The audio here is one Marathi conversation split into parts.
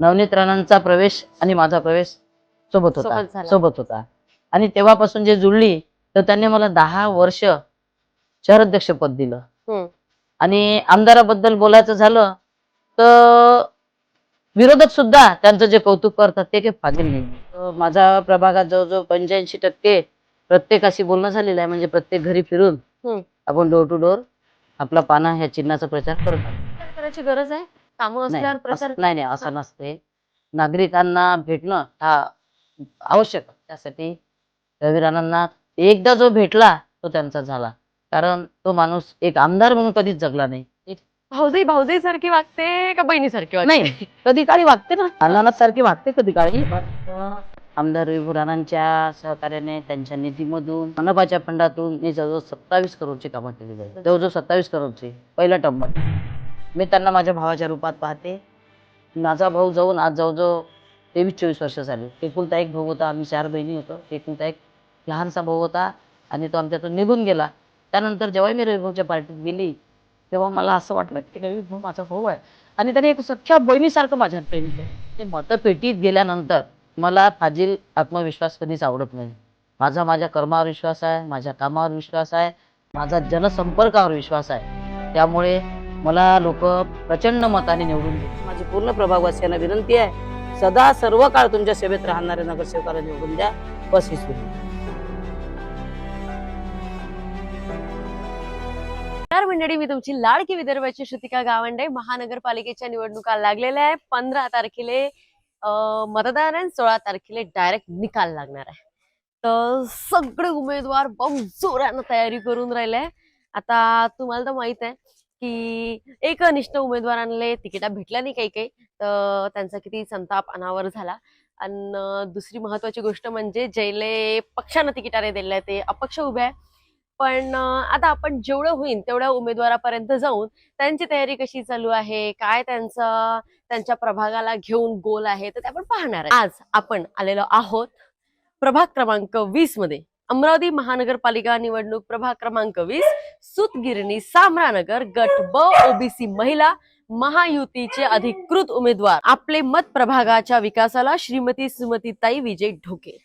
नवनीत राणांचा प्रवेश आणि माझा प्रवेश सोबत होता. सोबत होता. आणि तेव्हापासून जे जुळली तर त्यांनी मला दहा वर्ष शहराध्यक्ष पद दिलं. आणि आमदाराबद्दल बोलायचं झालं तर विरोधक सुद्धा त्यांचं जे कौतुक करतात ते काही फाजील नाही. माझा प्रभागात जवळजवळ पंच्याऐंशी टक्के प्रत्येकाशी बोलणं झालेलं आहे म्हणजे प्रत्येक घरी फिरून. आपण डोर टू डोर आपला पाना ह्या चिन्हाचा प्रचार करत करायची गरज आहे? कामं नाही असल्यावर प्रचार असं- नाही नाही असं नसते. नागरिकांना भेटणं हा आवश्यक. त्यासाठी रवी राणांना एकदा जो भेटला तो त्यांचा झाला. कारण तो माणूस एक आमदार म्हणून कधीच जगला नाही. भाऊजाई भाऊजाई सारखी वागते का बहिणीसारखी वागते? नाही कधी काळी वागते ना. अनानाथ सारखी वागते कधी काळी. आमदार रवी राणांच्या सहकार्याने त्यांच्या निधीमधून मनपाच्या फंडातून मी जवळजवळ सत्तावीस करोडची कामं केलेली आहेत जवळजवळ सत्तावीस करोडची. पहिल्या टर्म मी त्यांना माझ्या भावाच्या रूपात पाहते. माझा भाऊ जाऊन आज जवळजवळ तेवीस चोवीस वर्ष झाले. एकुलता एक भाऊ होता आम्ही चार बहिणी होतो. एकुलता एक लहानसा भाऊ होता आणि तो आमच्यातून निघून गेला. त्यानंतर जेव्हा मी रविभाऊच्या पार्टीत गेली तेव्हा मला असं वाटलं की रवी भाऊ माझा भाऊ आहे. आणि त्याने एक सख्ख्या बहिणीसारखं माझ्यात प्रेम केलं. ते मतपेटीत गेल्यानंतर मला फाजील आत्मविश्वास कधीच आवडत नाही. माझा माझ्या कर्मावर विश्वास आहे माझ्या कामावर विश्वास आहे माझा जनसंपर्कावर विश्वास आहे. त्यामुळे मला लोक प्रचंड मताने निवडून देतात माझी पूर्ण प्रभागवासियांना विनंती आहे सदा सर्व काळ तुमच्या सेवेत राहणाऱ्या नगरसेवकाला निवडून द्या. बस हीच मंडळी मी तुमची लाडकी विदर्भाची श्रुतिका गावंडे. महानगरपालिकेच्या निवडणुका लागलेल्या आहे पंधरा तारखेले अं, मतदान आहे सोळा तारखेले डायरेक्ट निकाल लागणार आहे. तर सगळे उमेदवार बम जोरानं तयारी करून राहिले. आता तुम्हाला तर माहीत आहे की एकनिष्ठ उमेदवारांना तिकिटा भेटल्या नाही काही काही तर त्यांचा किती संताप अनावर झाला. आणि दुसरी महत्वाची गोष्ट म्हणजे जैले पक्षानं तिकिटाने दिले ते अपक्ष उभे आहे. पण आता आपण जेवढं होईल तेवढ्या उमेदवारापर्यंत जाऊन त्यांची तयारी कशी चालू आहे? काय त्यांचं त्यांच्या प्रभागाला घेऊन गोल आहे? तर ते आपण पाहणार आहे. आज आपण आलेलो आहोत प्रभाग क्रमांक वीसमध्ये अमरावती महानगरपालिका निवडणूक प्रभाग क्रमांक वीस सुतगिरणी सामरानगर गट ब ओबीसी महिला महायुतीचे अधिकृत उमेदवार. आपले मत प्रभागाच्या विकासाला श्रीमती सुमतीताई विजय ढोके.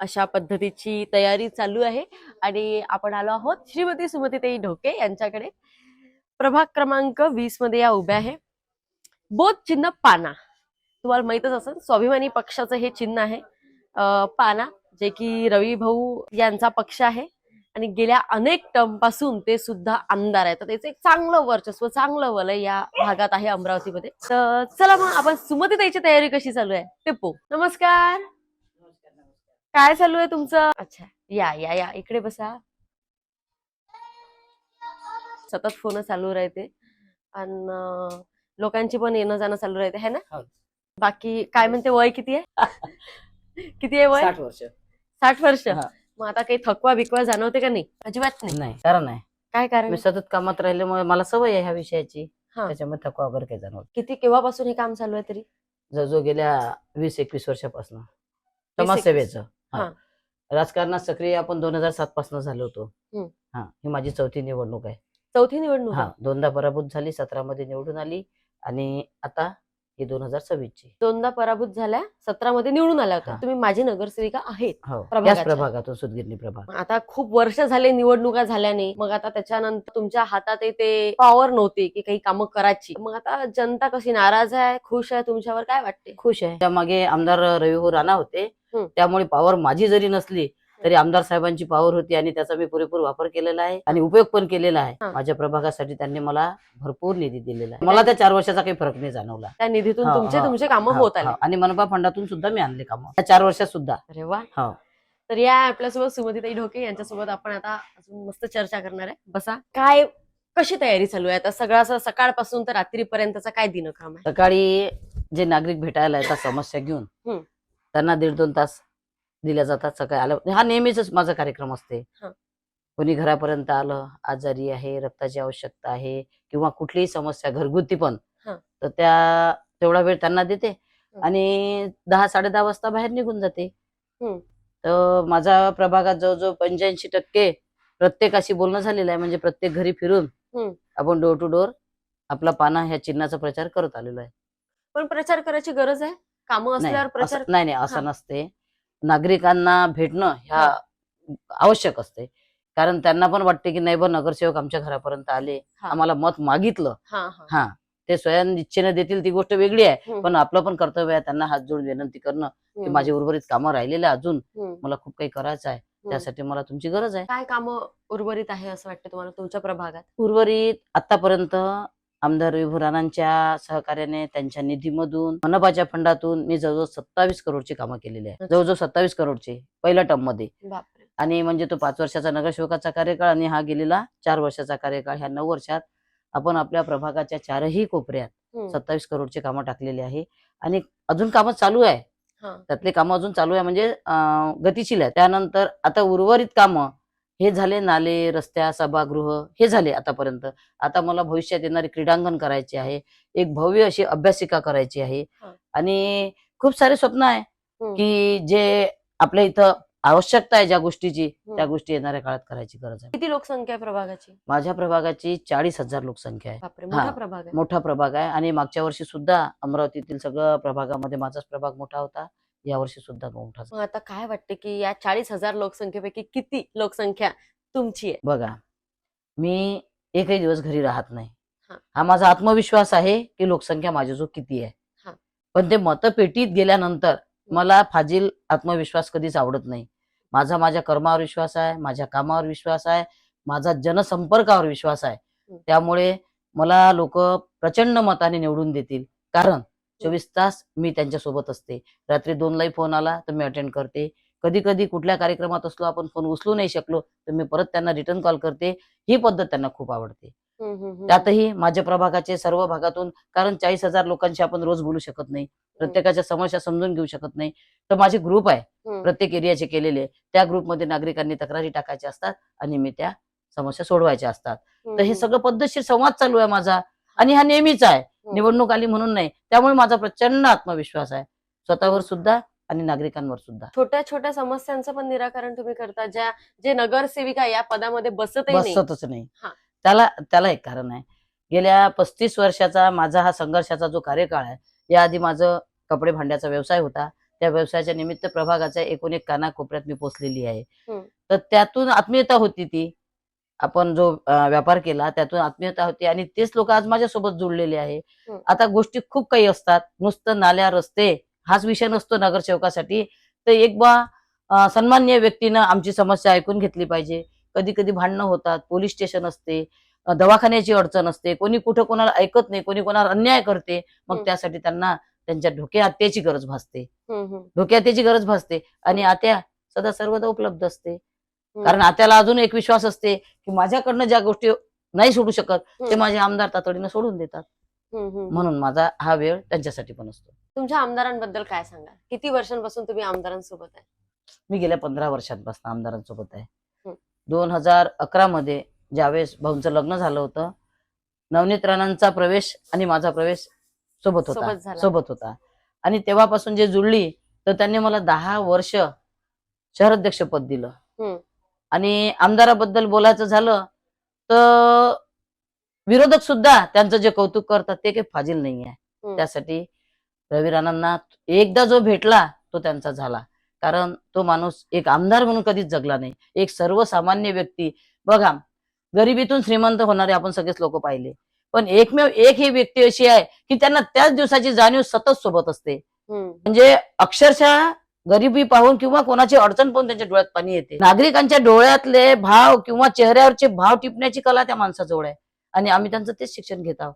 अशा पद्धतीची तयारी चालू आहे आणि आपण आलो आहोत श्रीमती सुमतीताई ढोके यांच्याकडे. प्रभाग क्रमांक वीसमध्ये या उभ्या आहे. बोध चिन्ह पाना. तुम्हाला माहितच असेल स्वाभिमानी पक्षाचं हे चिन्ह आहे. पाना जे की रवी भाऊ यांचा पक्ष आहे. आणि गेल्या अनेक टर्मपासून ते सुद्धा आमदार आहे तर त्याचं एक चांगलं वर्चस्व चांगलं वलय या भागात आहे अमरावतीमध्ये. तर चला मग आपण सुमतीताईची तयारी कशी चालू आहे? ते पो नमस्कार. काय चालू आहे तुमचं? अच्छा या या या. इकडे बसा. सतत फोन चालू राहते. आणि लोकांची पण येणं जाणं चालू राहते है ना? हो. बाकी काय म्हणते वय किती आहे? किती आहे वय? साठ वर्ष. साठ वर्ष. हा. मग आता काही थकवा बिकवा जाणवते का नाही? अजिबात नाही. नाही कारण नाही. काय कारण? मी सतत कामात राहिल्यामुळे मला सवय आहे ह्या विषयाची. हा. त्याच्यामुळे थकवा वगैरे काही जाणवत किती केव्हापासून हे काम चालू आहे तरी? जवळजवळ गेल्या वीस एकवीस वर्षापासून? समाजसेवेचं हा. हा. राजकारणात सक्रिय आपण दोन हजार सात पासून झालो होतो. हम्म. हा. ही माझी चौथी निवडणूक आहे. चौथी निवडणूक हा. दोनदा पराभूत झाली सतरा मध्ये निवडून आली आणि आता ही दोन हजार सव्वीस ची. दोनदा पराभूत झाल्या सतरा मध्ये निवडून आल्या होत्या. हा. तुम्ही माझी नगरसेविका आहेत हो प्रभागाच्या. प्रभागातून सुदगिरणी प्रभाग. आता खूप वर्ष झाले निवडणुका झाल्याने मग आता त्याच्यानंतर तुमच्या हातात ते पॉवर नव्हती की काही कामं करायची. मग आता जनता कशी नाराज आहे खुश आहे तुमच्यावर काय वाटते? खुश आहे. त्यामागे आमदार रविभाऊ राणा होते. त्यामुळे पॉवर माझी जरी नसली तरी आमदार साहेबांची पॉवर होती आणि त्याचा मी पुरेपूर वापर केलेला आहे आणि उपयोग पण केलेला आहे. माझ्या प्रभागासाठी त्यांनी मला भरपूर निधी दिलेला आहे. मला त्या चार वर्षाचा काही फरक नाही जाणवला. त्या निधीतून हा, तुमचे हा, तुमचे कामं हा, होत आले. हा. आणि मनपा फंडातून सुद्धा मी आणले कामं. त्या चार वर्षात सुद्धा. अरे वा. हो. तर या आपल्यासोबत सुमतीताई ढोके यांच्यासोबत आपण आता अजून मस्त चर्चा करणार आहे. बसा. काय कशी तयारी चालू आहे? आता सगळं असं सकाळपासून तर रात्रीपर्यंतचा काय दिनक्रम आहे? सकाळी जे नागरिक भेटायला येतात समस्या घेऊन. त्यांना दीड दोन तास दिल्या जातात सकाळी आलं हा नेहमीच माझा कार्यक्रम असते. कोणी घरापर्यंत आलं आजारी आहे रक्ताची आवश्यकता आहे किंवा कुठलीही समस्या घरगुती पण. तर त्या तेवढा वेळ त्यांना देते आणि दहा साडे दहा वाजता बाहेर निघून जाते. तर माझ्या प्रभागात जवळजवळ पंच्याऐंशी टक्के प्रत्येकाशी बोलणं झालेलं आहे म्हणजे प्रत्येक घरी फिरून. आपण डोर टू डोर आपला पाना ह्या चिन्हाचा प्रचार करत आलेलो आहे पण प्रचार करायची गरज आहे कामं असल्यावर प्रचार नाही नाही. असं नसते नागरिकांना भेटणं ह्या आवश्यक असते कारण त्यांना पण वाटते की नाही बा नगरसेवक आमच्या घरापर्यंत आले. आम्हाला मत मागितलं. हा ते स्वयं इच्छेने देतील ती गोष्ट वेगळी आहे. पण आपलं पण कर्तव्य आहे त्यांना हात जोडून विनंती करणं की. माझे उर्वरित कामं राहिलेले अजून. मला खूप काही करायचं आहे. त्यासाठी मला तुमची गरज आहे. काय कामं उर्वरित आहे असं वाटतं तुम्हाला तुमच्या प्रभागात? उर्वरित आतापर्यंत आमदार विभू राणांच्या सहकार्याने त्यांच्या निधीमधून मनपाच्या फंडातून मी जवळजवळ सत्तावीस करोडची कामं केलेली आहे जवळजवळ सत्तावीस करोडची पहिल्या टर्ममध्ये. आणि म्हणजे तो पाच वर्षाचा नगरसेवकाचा कार्यकाळ आणि हा गेलेला चार वर्षाचा कार्यकाळ ह्या नऊ वर्षात आपण आपल्या प्रभागाच्या चारही कोपऱ्यात. सत्तावीस करोडची कामं टाकलेली आहे. आणि अजून कामं चालू आहे. त्यातले कामं अजून चालू आहे म्हणजे गतिशील आहे त्यानंतर आता उर्वरित कामं हे झाले नाले रस्त्या सभागृह हे झाले आतापर्यंत. आता मला भविष्यात येणारे क्रीडांगण करायचे आहे एक भव्य अशी अभ्यासिका करायची आहे. आणि खूप सारे स्वप्न आहे. की जे आपल्या इथं आवश्यकता आहे ज्या गोष्टीची त्या गोष्टी येणाऱ्या काळात करायची गरज आहे. किती लोकसंख्या आहे प्रभागाची? माझ्या प्रभागाची चाळीस हजार लोकसंख्या आहे. बापरे. मोठा प्रभाग आहे. मोठा प्रभाग आहे आणि मागच्या वर्षी सुद्धा अमरावतीतील सगळं प्रभागामध्ये माझाच प्रभाग मोठा होता. या वर्षी सुद्धा मोठा मग आता काय वाटते की या चाळीस हजार लोकसंख्येपैकी किती लोकसंख्या तुमची आहे? बघा मी एकही दिवस घरी राहत नाही. हा. माझा आत्मविश्वास आहे की लोकसंख्या माझ्याजवळ किती आहे. हा. पण ते मतपेटीत गेल्यानंतर मला फाजील आत्मविश्वास कधीच आवडत नाही. माझा माझ्या कर्मावर विश्वास आहे माझ्या कामावर विश्वास आहे माझा जनसंपर्कावर विश्वास आहे. त्यामुळे मला लोक प्रचंड मताने निवडून देतील. कारण चोवीस तास मी त्यांच्यासोबत असते. रात्री दोनलाही फोन आला तर मी अटेंड करते. कधी कधी कुठल्या कार्यक्रमात असलो आपण फोन उचलू नाही शकलो तर मी परत त्यांना रिटर्न कॉल करते. ही पद्धत त्यांना खूप आवडते. त्यातही माझ्या प्रभागाचे सर्व भागातून कारण चाळीस हजार लोकांशी आपण रोज बोलू शकत नाही. प्रत्येकाच्या समस्या समजून घेऊ शकत नाही. तर माझे ग्रुप आहे. प्रत्येक एरियाचे केलेले त्या ग्रुपमध्ये नागरिकांनी तक्रारी टाकायच्या असतात आणि मी त्या समस्या सोडवायच्या असतात. तर हे. सगळं पद्धतशीर संवाद चालू आहे माझा. आणि हा नेहमीच आहे. निवडणूक आली म्हणून नाही. त्यामुळे माझा प्रचंड आत्मविश्वास आहे. स्वतःवर सुद्धा आणि नागरिकांवर सुद्धा. छोट्या छोट्या समस्यांचं पण निराकरण तुम्ही करता ज्या जे नगरसेविका या पदामध्ये बसतही नाही. बसतच नाही. हा. त्याला त्याला एक कारण आहे. गेल्या पस्तीस वर्षाचा माझा हा संघर्षाचा जो कार्यकाळ आहे याआधी माझं कपडे भांड्याचा व्यवसाय होता. त्या व्यवसायाच्या निमित्त प्रभागाच्या एकूण एक कानाकोपऱ्यात मी पोचलेली आहे. तर त्यातून आत्मीयता होती ती. आपण जो व्यापार केला त्यातून आत्मीयता होती आणि तेच लोक आज माझ्यासोबत जोडलेले आहे. आता गोष्टी खूप काही असतात नुसतं नाल्या रस्ते हाच विषय नसतो नगरसेवकासाठी तर एक बा सन्मान्य व्यक्तीनं आमची समस्या ऐकून घेतली पाहिजे कधी कधी भांडणं होतात पोलीस स्टेशन असते दवाखान्याची अडचण असते कोणी कुठं कोणाला ऐकत नाही कोणी कोणाला अन्याय करते मग. त्यासाठी त्यांना त्यांच्या ढोके हत्याची गरज भासते ढोके हत्याची गरज भासते आणि आत्या सदा सर्वदा उपलब्ध असते. कारण आत्याला अजून एक विश्वास असते की माझ्याकडनं ज्या गोष्टी नाही सोडू शकत ते. माझे आमदार तातडीनं सोडून देतात. म्हणून माझा हा वेळ त्यांच्यासाठी पण असतो तुमच्या आमदारांबद्दल काय सांगाल किती वर्षांपासून तुम्ही आमदारांसोबत आहे मी गेल्या पंधरा वर्षांपासून आमदारांसोबत आहे. दोन हजार अकरा मध्ये ज्यावेळेस भाऊंचं लग्न झालं होतं नवनीत राणांचा प्रवेश आणि माझा प्रवेश सोबत होता. सोबत होता आणि तेव्हापासून जे जुळली तर त्यांनी मला दहा वर्ष शहराध्यक्ष पद दिलं. आणि आमदाराबद्दल बोलायचं झालं तर विरोधक सुद्धा त्यांचं जे कौतुक करतात ते काही फाजील नाही आहे. त्यासाठी रवी राणांना एकदा जो भेटला तो त्यांचा झाला. कारण तो माणूस एक आमदार म्हणून कधीच जगला नाही. एक सर्वसामान्य व्यक्ती. बघा गरिबीतून श्रीमंत होणारे आपण सगळेच लोक पाहिले. पण एकमेव एक ही व्यक्ती अशी आहे की त्यांना त्याच दिवसाची जाणीव सतत सोबत असते. म्हणजे अक्षरशः गरिबी पाहून किंवा कोणाची अडचण पाहून त्यांच्या डोळ्यात पाणी येते. नागरिकांच्या डोळ्यातले भाव किंवा चेहऱ्यावरचे भाव टिपण्याची कला त्या माणसाजवळ आहे. आणि आम्ही त्यांचं तेच शिक्षण घेत आहोत.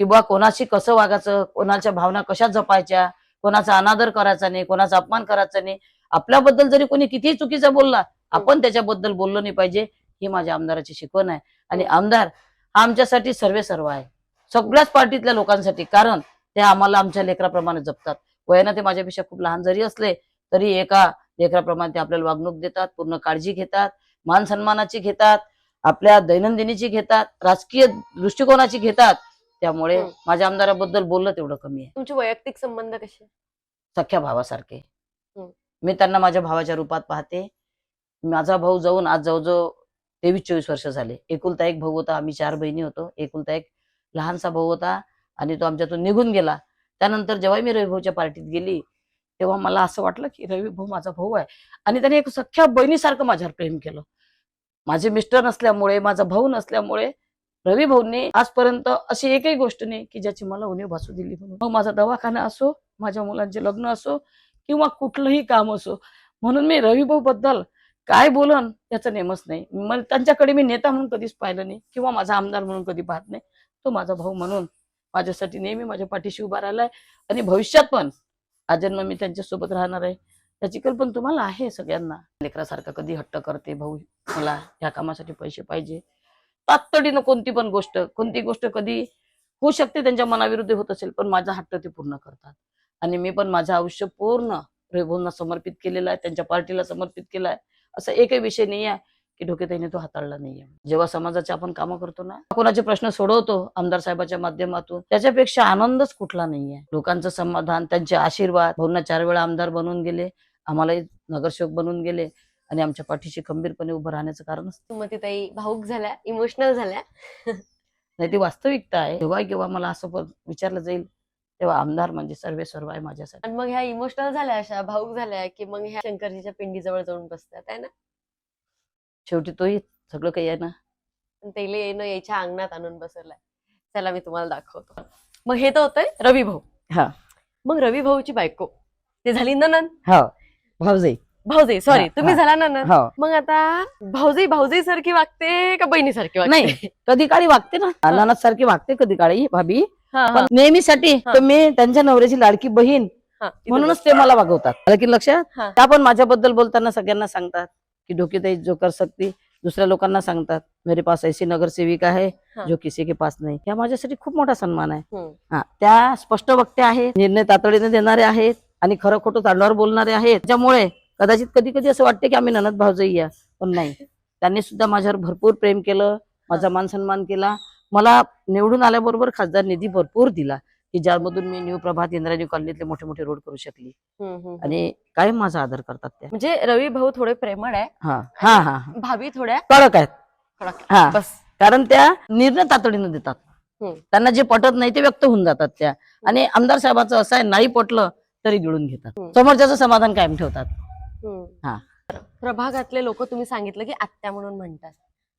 की बुवा कोणाशी कसं वागायचं कोणाच्या भावना कशा जपायच्या कोणाचा अनादर करायचा नाही कोणाचा अपमान करायचा नाही. आपल्याबद्दल जरी कोणी कितीही चुकीचं बोलला आपण त्याच्याबद्दल बोललो नाही पाहिजे ही माझ्या आमदाराची शिकवण आहे. आणि आमदार हा आमच्यासाठी सर्वे सर्व आहे. सगळ्याच पार्टीतल्या लोकांसाठी कारण ते आम्हाला आमच्या लेकराप्रमाणे जपतात. वयानं ते माझ्यापेक्षा खूप लहान जरी असले तरी एका लेकराप्रमाणे ते आपल्याला वागणूक देतात पूर्ण काळजी घेतात मान सन्मानाची घेतात आपल्या दैनंदिनीची घेतात राजकीय दृष्टिकोनाची घेतात. त्यामुळे. माझ्या आमदाराबद्दल बोललं तेवढं कमी आहे. तुमचे वैयक्तिक संबंध कसे? सख्या भावासारखे. मी त्यांना माझ्या भावाच्या रूपात पाहते. माझा भाऊ जाऊन आज जवळजवळ तेवीस चोवीस वर्ष झाले. एकुलता एक भाऊ होता आम्ही चार बहिणी होतो. एकुलता एक लहानसा भाऊ होता आणि तो आमच्यातून निघून गेला. त्यानंतर जेव्हा मी रवी भाऊच्या पार्टीत गेली तेव्हा मला असं वाटलं की रवी भाऊ माझा भाऊ आहे. आणि त्याने एक सख्या बहिणीसारखं माझ्यावर प्रेम केलं. माझे मिस्टर नसल्यामुळे माझा भाऊ नसल्यामुळे रवी भाऊंनी आजपर्यंत अशी एकही गोष्ट नाही की ज्याची मला उणीव भासू दिली म्हणून. मग माझा दवाखाना असो माझ्या मुलांचे लग्न असो किंवा कुठलंही काम असो म्हणून मी रवी भाऊ बद्दल काय बोलन याचं नेमच नाही. मग त्यांच्याकडे मी नेता म्हणून कधीच पाहिलं नाही किंवा माझा आमदार म्हणून कधी पाहत नाही. तो माझा भाऊ म्हणून माझ्यासाठी नेहमी माझ्या पाठीशी उभा राहिलाय आणि भविष्यात पण आजन्म मी त्यांच्यासोबत राहणार आहे. त्याची कल्पना तुम्हाला आहे सगळ्यांना? लेकरासारखं कधी हट्ट करते भाऊ? मला ह्या कामासाठी पैसे पाहिजे. तातडीनं कोणती पण गोष्ट कोणती गोष्ट कधी होऊ शकते त्यांच्या मनाविरुद्ध होत असेल पण माझा हट्ट ते पूर्ण करतात. आणि मी पण माझं आयुष्य पूर्ण रेभोंना समर्पित केलेलं आहे त्यांच्या पार्टीला समर्पित केलं आहे. असा एकही विषय नाही आहे की डोकेताईने तो हाताळला नाहीये. जेव्हा समाजाचे आपण कामं करतो ना कोणाचे प्रश्न सोडवतो आमदार साहेबाच्या माध्यमातून त्याच्यापेक्षा आनंदच कुठला नाहीये. लोकांचं समाधान त्यांचे आशीर्वाद भाऊंना चार वेळा आमदार बनवून गेले आम्हालाही नगरसेवक बनवून गेले आणि आमच्या पाठीशी खंबीरपणे उभं राहण्याचं कारणच सुमतीताई भाऊक झाल्या इमोशनल झाल्या. नाही ती वास्तविकता आहे. जेव्हा केव्हा मला असं विचारलं जाईल तेव्हा आमदार म्हणजे सर्वे सर्व आहे माझ्यासाठी. आणि मग ह्या इमोशनल झाल्या अशा भाऊक झाल्या की मग ह्या शंकरजीच्या पिंडीजवळ जाऊन बसतात आहे ना? शेवटी तोही सगळं काही आहे ना? त्याला येणं यायच्या अंगणात आणून बसवलाय. चला मी तुम्हाला दाखवतो. मग हे तर होतंय रवी भाऊ. हा. मग रवी भाऊची बायको. ते झाली ननन हो. भाऊजाई भाऊजाई सॉरी हा, तुम्ही हा. झाला ननन हो. मग आता भाऊजाई भाऊजाई सारखी वागते का बहिणी सारखी वागते? नाही. कधी काळी वागते ना. अनानाथ सारखी वागते कधी काळी भाभी. हा, हा, पण नेहमीसाठी हा. तर मी त्यांच्या नवऱ्याची लाडकी बहीण हा, इथं म्हणूनच ते मला वागवतात. आलं की लक्षात? हा. त्या पण माझ्याबद्दल बोलताना सगळ्यांना सांगतात. की डोकेताई जो कर सकती दुसऱ्या लोकांना सांगतात मेरे पास ऐसी नगरसेविका है हा. जो किसी के पास नाही. या माझ्यासाठी खूप मोठा सन्मान आहे. हा त्या स्पष्ट वक्ते आहेत निर्णय तातडीने देणारे आहेत आणि खरं खोटं तांडवावर बोलणारे आहेत. त्यामुळे कदाचित कधी कधी असं वाटते की आम्ही ननद भावजई या पण नाही. त्यांनी सुद्धा माझ्यावर भरपूर प्रेम केलं माझा मान सन्मान केला. मला निवडून आल्याबरोबर खासदार निधी भरपूर दिला. की ज्यामधून मी न्यू प्रभात इंद्रायणी कॉलनीतले मोठे मोठे रोड करू शकली. आणि कायम माझा आदर करतात त्या. म्हणजे रवी भाऊ थोडे प्रेमळ आहे. हा हा. भाभी थोड्या कडक आहेत. कडक हा. बस. कारण त्या निर्णय तातडीनं देतात. त्यांना जे पटत नाही ते व्यक्त होऊन जातात त्या. आणि आमदार साहेबाचं असं आहे नाही पटलं तरी गिळून घेतात. समोरच्याचं समाधान कायम ठेवतात. हा. प्रभागातले लोक तुम्ही सांगितलं की आत्या म्हणून म्हणतात.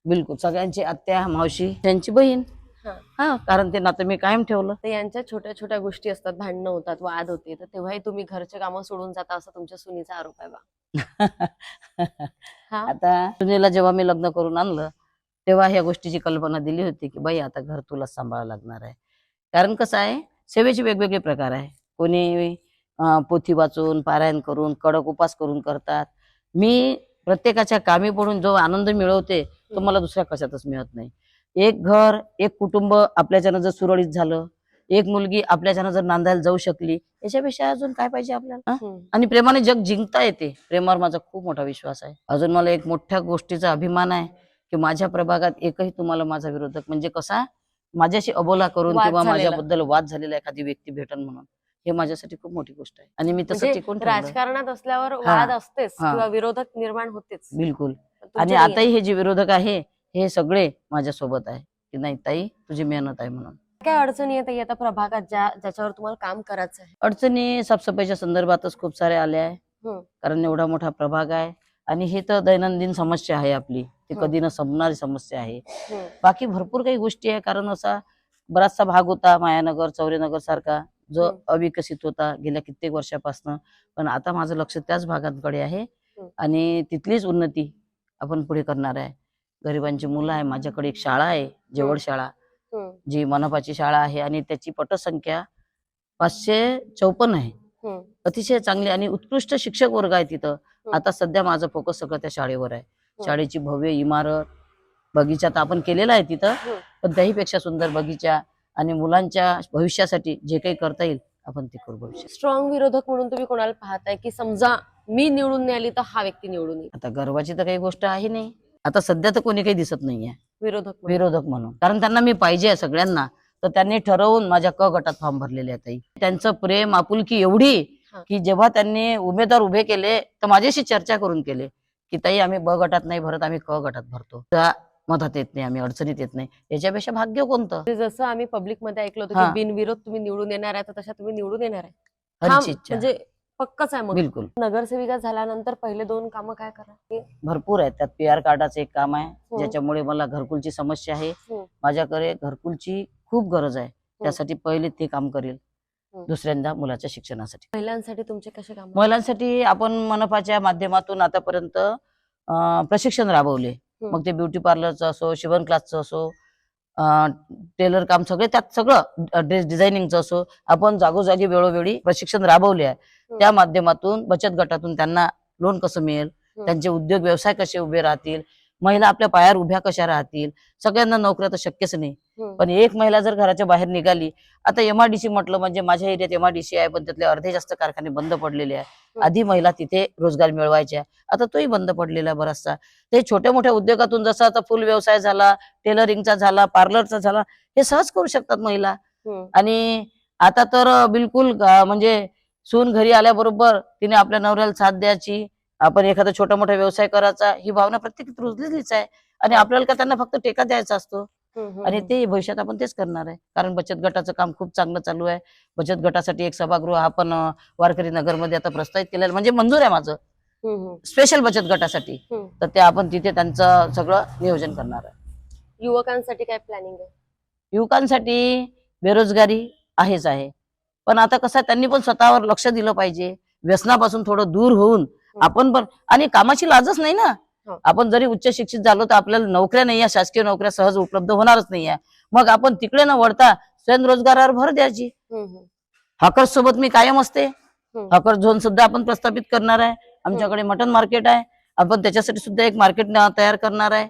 बिलकुल. सगळ्यांची आत्या मावशी त्यांची बहीण. हा. कारण ते नातं मी कायम ठेवलं. तर यांच्या छोट्या छोट्या गोष्टी असतात भांडणं होतात वाद होते. तर तेव्हाही तुम्ही घरचे कामं सोडून जाता असं तुमच्या सुनीचा आरोप आहे बा. हा? आता सुनीला जेव्हा मी लग्न करून आणलं तेव्हा ह्या गोष्टीची कल्पना दिली होती की बाई आता घर तुला सांभाळावं लागणार आहे. कारण कसं आहे सेवेचे वेगवेगळे प्रकार आहे. कोणी अं, पोथी वाचून पारायण करून कडक उपास करून करतात. मी प्रत्येकाच्या कामी पडून जो आनंद मिळवते तो मला दुसऱ्या कशातच मिळत नाही. एक घर एक कुटुंब आपल्याच्यानं जर सुरळीत झालं एक मुलगी आपल्याच्यानं जर नांदायला जाऊ शकली याच्यापेक्षा अजून काय पाहिजे आपल्याला. आणि प्रेमाने जग जिंकता येते प्रेमावर माझा खूप मोठा विश्वास आहे अजून मला एक मोठ्या गोष्टीचा अभिमान आहे की माझ्या प्रभागात एकही तुम्हाला माझा विरोधक म्हणजे कसा माझ्याशी अबोला करून किंवा. माझ्याबद्दल वाद झालेला एखादी व्यक्ती भेटन म्हणून हे माझ्यासाठी खूप मोठी गोष्ट आहे आणि मी तसं म्हणजे टिकून. राजकारणात असल्यावर. वाद असतेच. किंवा विरोधक निर्माण होतेच बिलकुल आणि आताही हे जे विरोधक आहे हे सगळे माझ्या सोबत आहे की नाही ताई तुझी मेहनत आहे म्हणून. काय अडचणी येत आता प्रभागात ज्या ज्याच्यावर तुम्हाला काम करायचं आहे अडचणी साफसफाईच्या संदर्भातच खूप साऱ्या आल्या आहे. कारण एवढा मोठा प्रभाग आहे आणि हे तर दैनंदिन समस्या आहे आपली ती. कधी न संपणारी समस्या आहे. बाकी भरपूर काही गोष्टी आहे कारण असा बराचसा भाग होता मायानगर चौरेनगर सारखा जो. अविकसित होता गेल्या कित्येक वर्षापासून पण आता माझं लक्ष त्याच भागांकडे आहे. आणि तिथलीच उन्नती आपण पुढे करणार आहे गरिबांची मुलं आहे माझ्याकडे एक शाळा आहे जेवढ. शाळा. जी मनपाची शाळा आहे आणि त्याची पटसंख्या पाचशे चौपन्न आहे. अतिशय चांगली आणि उत्कृष्ट शिक्षक वर्ग आहे तिथं. आता सध्या माझं फोकस सगळं त्या शाळेवर आहे. शाळेची भव्य इमारत बगीचा तर आपण केलेला आहे तिथं. पण त्याहीपेक्षा सुंदर बगीचा आणि मुलांच्या भविष्यासाठी जे काही करता येईल आपण ते करू भविष्यात स्ट्रॉंग विरोधक म्हणून तुम्ही कोणाला पाहताय की समजा मी निवडून नाही आली तर हा व्यक्ती निवडून येईल आता गर्वाची तर काही गोष्ट आहे नाही आता सध्या तर कोणी काही दिसत नाहीये. विरोधक म्हणून. विरोधक म्हणून. कारण त्यांना मी पाहिजे आहे सगळ्यांना. तर त्यांनी ठरवून माझ्या क गटात फॉर्म भरलेले आहेत ताई. त्यांचं प्रेम आपुलकी एवढी. की जेव्हा त्यांनी उमेदवार उभे केले तर माझ्याशी चर्चा करून केले की ताई आम्ही ब गटात नाही भरत आम्ही क गटात भरतो. त्या मधात येत नाही आम्ही अडचणीत येत नाही. याच्यापेक्षा भाग्य कोणतं? म्हणजे जसं आम्ही पब्लिकमध्ये ऐकलं होतं बिनविरोध तुम्ही निवडून येणार आहे तर तशा तुम्ही निवडून येणार आहे. म्हणजे पक्कच आहे मग. बिलकुल. नगरसेविका झाल्यानंतर पहिले दोन कामं काय करा? भरपूर आहेत. त्यात पी आर कार्डाचं एक काम आहे ज्याच्यामुळे मला घरकुलची समस्या आहे. माझ्याकडे घरकुलची खूप गरज आहे. त्यासाठी पहिले ते काम करेल. दुसऱ्यांदा मुलाच्या शिक्षणासाठी. महिलांसाठी तुमचे कसे काम? महिलांसाठी आपण मनपाच्या माध्यमातून आतापर्यंत प्रशिक्षण राबवले. मग ते ब्युटी पार्लरचं असो शिवण क्लासचं असो टेलर काम सगळे त्यात सगळं ड्रेस डिझायनिंगचं असो आपण जागोजागी वेळोवेळी प्रशिक्षण राबवले आहे. त्या माध्यमातून बचत गटातून त्यांना लोन कसं मिळेल? त्यांचे उद्योग व्यवसाय कसे उभे राहतील? महिला आपल्या पायावर उभ्या कशा राहतील सगळ्यांना नोकऱ्या तर शक्यच नाही. पण एक महिला जर घराच्या बाहेर निघाली आता एमआयडीसी म्हटलं म्हणजे माझ्या एरियात एमआयडीसी आहे पण त्यातले अर्धे जास्त कारखाने बंद पडलेले आहे. आधी महिला तिथे रोजगार मिळवायच्या आता तोही बंद पडलेला आहे बराचसा ते छोट्या मोठ्या उद्योगातून जसं आता फुल व्यवसाय झाला टेलरिंगचा झाला पार्लरचा झाला हे सहज करू शकतात महिला. आणि आता तर बिलकुल म्हणजे सून घरी आल्याबरोबर तिने आपल्या नवऱ्याला साथ द्यायची आपण एखादा छोटा मोठा व्यवसाय करायचा ही भावना प्रत्येक रुजलेलीच आहे. आणि आपल्याला का त्यांना फक्त टेका द्यायचा असतो. आणि. ते भविष्यात आपण तेच करणार आहे. कारण बचत गटाचं काम खूप चांगलं चालू आहे. बचत गटासाठी एक सभागृह आपण वारकरी नगरमध्ये आता प्रस्तावित केलेलं. म्हणजे मंजूर आहे माझं. स्पेशल बचत गटासाठी. तर ते आपण तिथे त्यांचं सगळं नियोजन करणार आहे. युवकांसाठी काय प्लॅनिंग आहे? युवकांसाठी बेरोजगारी आहेच आहे. पण आता कसं त्यांनी पण स्वतःवर लक्ष दिलं पाहिजे. व्यसनापासून थोडं दूर होऊन आपण पण आणि कामाची लाजच नाही ना. हो. आपण जरी उच्च शिक्षित झालो तर आपल्याला नोकऱ्या नाही आहे शासकीय नोकऱ्या सहज उपलब्ध होणारच नाही आहे. मग आपण तिकडे न वळता स्वयंरोजगारावर भर द्यायची. हॉकर्स सोबत मी कायम असते. हॉकर झोन सुद्धा आपण प्रस्थापित करणार आहे. आमच्याकडे मटन मार्केट आहे. आपण त्याच्यासाठी सुद्धा एक मार्केट तयार करणार आहे.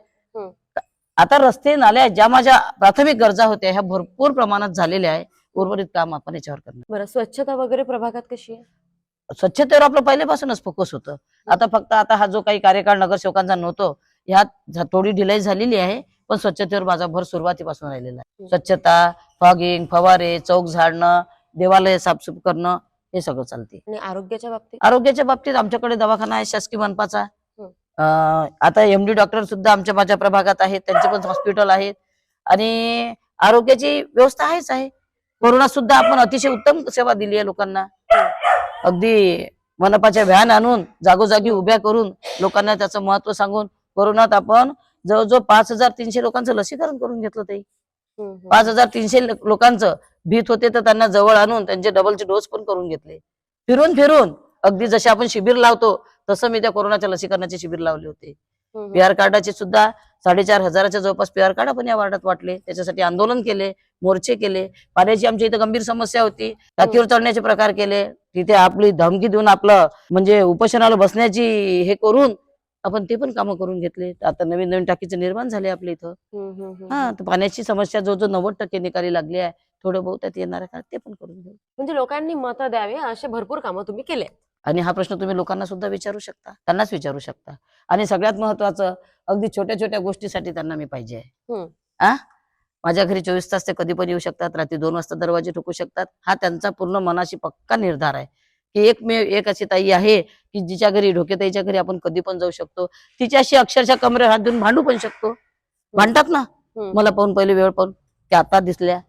आता रस्ते नाल्या ज्या माझ्या प्राथमिक गरजा होत्या ह्या भरपूर प्रमाणात झालेल्या आहे. उर्वरित काम आपण याच्यावर करणार. बरं स्वच्छता वगैरे प्रभागात कशी आहे? स्वच्छतेवर आपलं पहिल्यापासूनच फोकस होतं. आता फक्त आता हा जो काही कार्यकाळ नगरसेवकांचा नव्हतो ह्यात थोडी ढिलाई झालेली आहे पण स्वच्छतेवर माझा भर सुरुवातीपासून राहिलेला आहे. स्वच्छता फॉगिंग फवारे चौक झाडणं देवालय साफसूफ करणं हे सगळं चालते आणि आरोग्याच्या बाबतीत? आरोग्याच्या बाबतीत आमच्याकडे दवाखाना आहे शासकीय मनपाचा. आता एमडी डॉक्टर सुद्धा आमच्या माझ्या प्रभागात आहेत त्यांचे पण हॉस्पिटल आहेत. आणि आरोग्याची व्यवस्था आहेच आहे. कोरोना सुद्धा आपण अतिशय उत्तम सेवा दिली आहे लोकांना. अगदी मनपाच्या व्हॅन आणून जागोजागी उभ्या करून लोकांना त्याचं महत्त्व सांगून कोरोनात आपण जवळजवळ पाच हजार तीनशे लोकांचं लसीकरण करून घेतलं ते. पाच हजार तीनशे लोकांचं भीत होते तर त्यांना जवळ आणून त्यांचे डबलचे डोस पण करून घेतले. फिरून फिरून अगदी जसे आपण शिबिर लावतो तसं मी त्या कोरोनाच्या लसीकरणाचे शिबिर लावले होते. पीआर कार्डाचे सुद्धा साडेचार हजाराच्या जवळपास पीआर कार्ड आपण या वार्डात वाटले. त्याच्यासाठी आंदोलन केले मोर्चे केले. पाण्याची आमच्या इथं गंभीर समस्या होती. टाकीवर चढण्याचे प्रकार केले. तिथे आपली धमकी देऊन आपलं म्हणजे उपोषणाला बसण्याची हे करून आपण ते पण कामं करून घेतले. आता नवीन नवीन टाकीचे निर्माण झाले आपल्या इथं. हा तर पाण्याची समस्या जो जो नव्वद टक्के निकाली लागली आहे थोडं बहुत त्यात येणार आहे ते पण करून घेऊ. म्हणजे लोकांनी मतं द्यावी असे भरपूर कामं तुम्ही केले. आणि हा प्रश्न तुम्ही लोकांना सुद्धा विचारू शकता त्यांनाच विचारू शकता. आणि सगळ्यात महत्वाचं अगदी छोट्या छोट्या गोष्टीसाठी त्यांना मी पाहिजे आहे. माझ्या घरी चोवीस तास ते कधी पण येऊ शकतात रात्री दोन वाजता दरवाजे ठोकू शकतात. हा त्यांचा पूर्ण मनाशी पक्का निर्धार आहे. की एक मे एक अशी ताई आहे की जिच्या घरी ढोकेताईच्या घरी आपण कधी पण जाऊ शकतो. तिच्याशी अक्षरशः कमरे हात देऊन भांडू पण शकतो. भांडतात ना. मला पाहून पहिले वेळ पण की आता दिसल्या.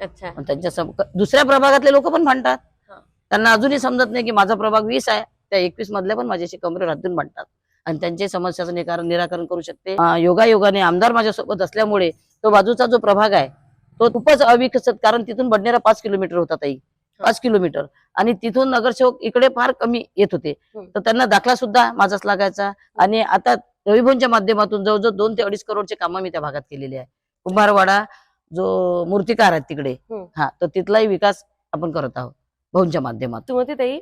अच्छा. त्यांच्या दुसऱ्या प्रभागातले लोक पण भांडतात. त्यांना अजूनही समजत नाही की माझा प्रभाग वीस आहे. त्या एकवीस मधल्या पण माझ्याशी कमरे राहतून भांडतात. आणि त्यांच्या समस्याचं निराकरण करू शकते. योगायोगाने आमदार माझ्यासोबत असल्यामुळे तो बाजूचा जो प्रभाग आहे तो खूपच अविकसित कारण तिथून बडनेरा पाच किलोमीटर होता ताई. पाच किलोमीटर. आणि तिथून नगरसेवक इकडे फार कमी येत होते. तर त्यांना दाखला सुद्धा माझाच लागायचा. आणि आता रविभवनच्या माध्यमातून जवळजवळ दोन ते अडीच करोडचे कामं मी त्या भागात केलेली आहे. कुंभारवाडा जो मूर्तिकार आहे तिकडे. हा तर तिथलाही विकास आपण करत आहोत भाऊंच्या माध्यमातून. ताई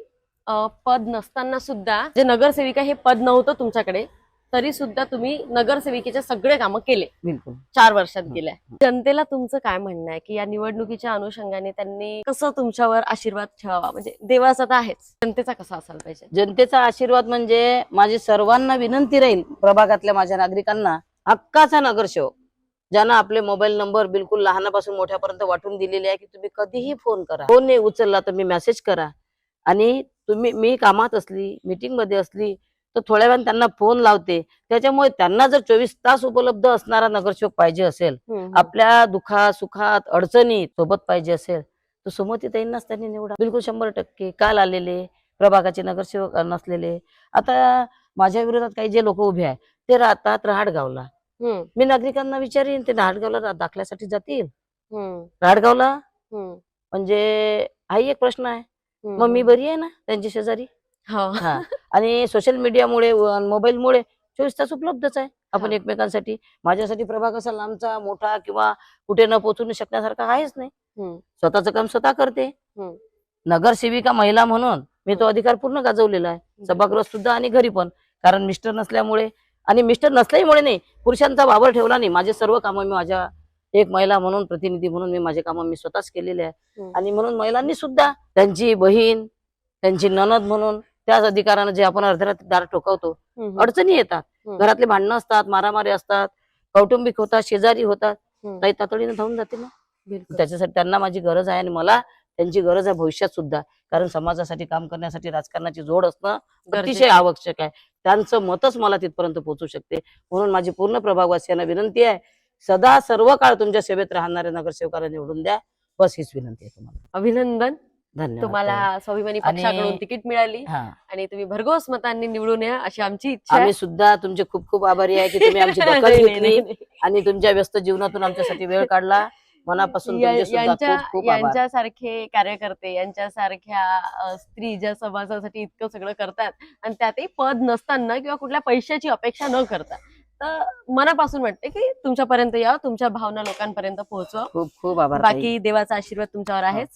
पद नसताना सुद्धा जे नगरसेविका हे पद नव्हतं तुमच्याकडे. तरी सुद्धा तुम्ही नगरसेविकेचे सगळे कामं केले. बिलकुल. चार वर्षात. गेल्या जनतेला तुमचं काय म्हणणं आहे? की या निवडणुकीच्या अनुषंगाने त्यांनी कसं तुमच्यावर आशीर्वाद ठेवावा? म्हणजे देवाचा तर आहेच. जनतेचा कसा असायला पाहिजे? जनतेचा आशीर्वाद म्हणजे माझी सर्वांना विनंती राहील प्रभागातल्या माझ्या नागरिकांना हक्काचा नगरसेवक ज्यांना आपले मोबाईल नंबर बिलकुल लहानापासून मोठ्यापर्यंत वाटून दिलेले आहे की तुम्ही कधीही फोन करा. फोन नाही उचलला तर मी मेसेज करा. आणि तुम्ही मी कामात असली मीटिंगमध्ये असली तर थोड्या वेळाने त्यांना फोन लावते त्याच्यामुळे त्यांना जर चोवीस तास उपलब्ध असणारा नगरसेवक पाहिजे असेल. आपल्या दुःखात सुखात अडचणीत सोबत पाहिजे असेल तर सुमतीताईंनाच त्यांनी निवडा बिलकुल शंभर टक्के काल आलेले प्रभागाचे नगरसेवक नसलेले आता माझ्या विरोधात काही जे लोक उभे आहे ते राहतात रहाटगावला हम्म. मी नागरिकांना विचारीन ते रहाटगावला रा- दाखल्यासाठी जातील. रहाटगावला हम्म. म्हणजे हाही एक प्रश्न आहे. मग मी बरी आहे ना त्यांची शेजारी हो. हा आणि सोशल मीडियामुळे मोबाईलमुळे चोवीस तास उपलब्धच आहे आपण हा. एकमेकांसाठी माझ्यासाठी प्रभाग असा लांबचा मोठा किंवा कुठे न पोहोचू शकण्यासारखा आहेच नाही. स्वतःचं काम स्वतः करते. नगरसेविका महिला म्हणून मी तो अधिकार पूर्ण गाजवलेला आहे सभागृह सुद्धा आणि घरी पण कारण मिस्टर नसल्यामुळे आणि मिस्टर नसल्यामुळे नाही पुरुषांचा वावर ठेवला नाही माझे सर्व कामं मी माझ्या एक महिला म्हणून प्रतिनिधी म्हणून मी माझे कामं मी स्वतःच केलेले आहे. आणि म्हणून महिलांनी सुद्धा त्यांची बहीण त्यांची ननद म्हणून त्याच अधिकारानं जे आपण अर्ध्यात दार ठोकवतो. अडचणी येतात. घरातले भांडणं असतात मारामारी असतात कौटुंबिक होतात शेजारी होतात. काही तातडीने धावून जाते ना. त्याच्यासाठी त्यांना माझी गरज आहे आणि मला त्यांची गरज आहे भविष्यात सुद्धा. कारण समाजासाठी काम करण्यासाठी राजकारणाची जोड असणं अतिशय आवश्यक आहे. त्यांचं मतच मला तिथपर्यंत पोहोचू शकते. म्हणून माझी पूर्ण प्रभागवासियांना विनंती आहे सदा सर्व काळ तुमच्या सेवेत राहणाऱ्या नगरसेवकाला निवडून द्या. बस हीच विनंती आहे तुम्हाला. अभिनंदन. धन्यवाद. तुम्हाला स्वाभिमानी आणि- पक्षाकडून तिकीट मिळाली. हा. आणि तुम्ही भरघोस मतांनी निवडून या अशी आमची इच्छा आहे. आम्ही सुद्धा तुमचे खूप खूप आभारी आहे की तुम्ही आमची दखल नाही, नाही, घेतली नाही. आणि तुमच्या व्यस्त जीवनातून आमच्यासाठी वेळ काढला. मनापासून या- तुमचे सुद्धा यांच्या खूप खूप आभार. यांच्यासारखे कार्यकर्ते यांच्यासारख्या अ, स्त्री ज्या समाजासाठी इतकं सगळं करतात आणि त्यातही पद नसताना किंवा कुठल्या पैशाची अपेक्षा न करता. तर मनापासून वाटते की तुमच्यापर्यंत या तुमच्या भावना लोकांपर्यंत पोहोचवा खूप खूप आभार ताई. बाकी देवाचा आशीर्वाद तुमच्यावर आहेच.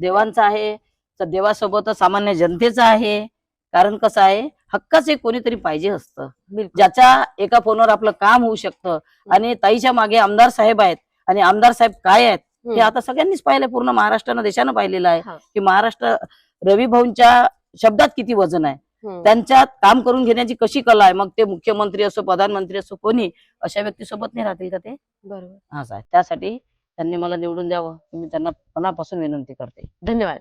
देवांचा आहे. तर देवासोबत सामान्य जनतेचा आहे. कारण कसं आहे हक्काच एक कोणीतरी पाहिजे असतं. ज्याच्या एका फोनवर आपलं काम होऊ शकतं. आणि ताईच्या मागे आमदार साहेब आहेत. आणि आमदार साहेब काय आहेत हे. आता सगळ्यांनीच पाहिलं पूर्ण महाराष्ट्रानं देशानं पाहिलेलं आहे. हा. की महाराष्ट्र रवी भाऊंच्या शब्दात किती वजन आहे. त्यांच्यात काम करून घेण्याची कशी कला आहे. मग ते मुख्यमंत्री असो प्रधानमंत्री असो कोणी अशा व्यक्तीसोबत नाही राहतील का ते? बरोबर. असं आहे त्यासाठी त्यांनी मला निवडून द्यावं. मी त्यांना मनापासून विनंती करते. धन्यवाद.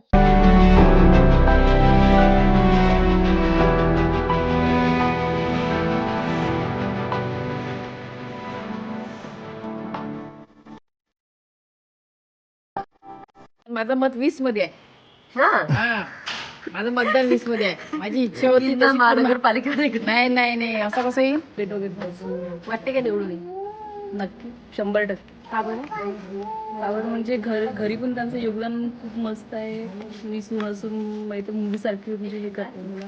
माझं मत वीसमध्ये आहे. माझं मतदान वीसमध्ये आहे. माझी इच्छा होती महानगरपालिका नाही नाही नाही असं कसं येईल? वाटते का निवडून? नक्की. शंभर टक्के. आवड म्हणजे घर घरी पण त्यांचं योगदान खूप मस्त आहे. मी सून असून माहिती मुली सारखी म्हणजे हे करते. मला